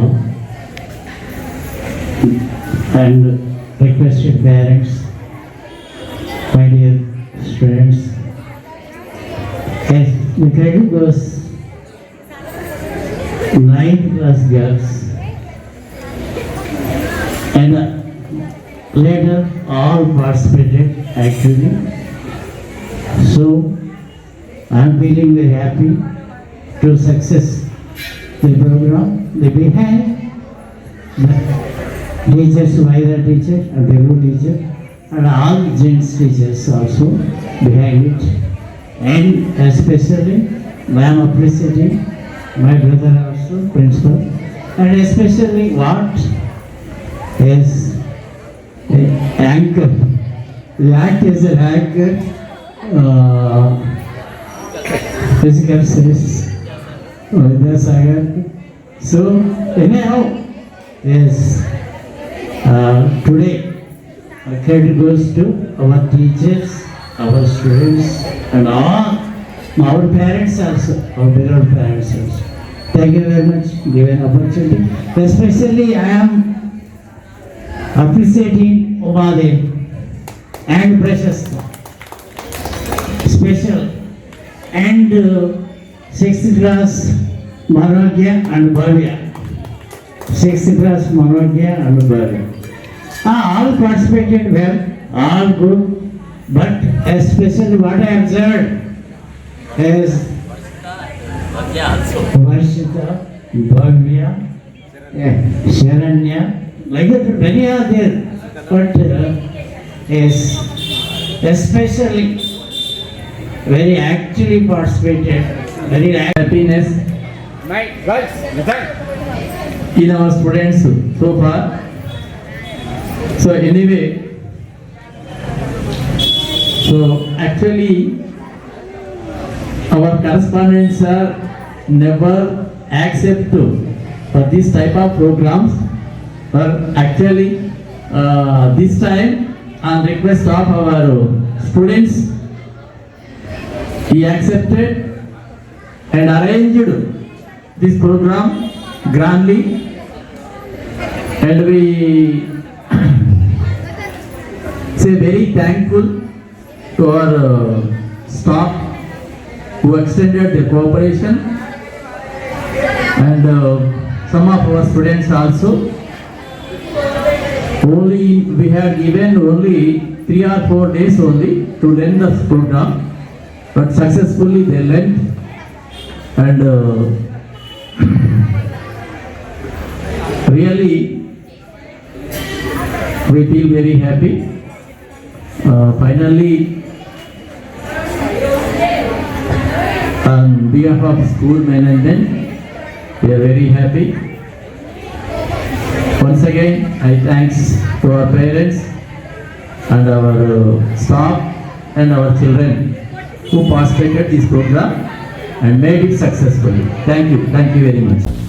now. And request your parents, my dear students, as the credit goes, ninth class girls. And uh, later all participated actually. So I am feeling very happy to success the program. The behind the teachers, Vaida teacher and Devu teacher and all gents teachers also behind it. And especially I am appreciating my brother also, principal. And especially what is a anchor. The act is an anchor. Uh, physical service. Vidyasagar. So anyhow, yes, uh, today our credit goes to our teachers, our students, and all our parents also, our beloved parents also. Thank you very much, given opportunity. Especially I am appreciating Umadev and Precious special and uh, sixth class Manojna and Bhavya sixth class Manojna and Bhavya all participated well all good but especially what I observe is Varshita, Bhavya, Sharanya, like that many are there, but uh, is especially very actively participated very happiness in our students so far. So anyway, so actually our correspondents are never accept for this type of programs. But actually uh, this time on request of our students, he accepted and arranged this program grandly and we say very thankful to our uh, staff who extended their cooperation and uh, some of our students also only we had given only three or four days only to learn the program but successfully they learned and uh, really we feel very happy. Uh, finally on behalf of school management we are very happy. Once again i thanks to our parents and our uh, staff and our children who participated in this program and made it successfully. Thank you. Thank you very much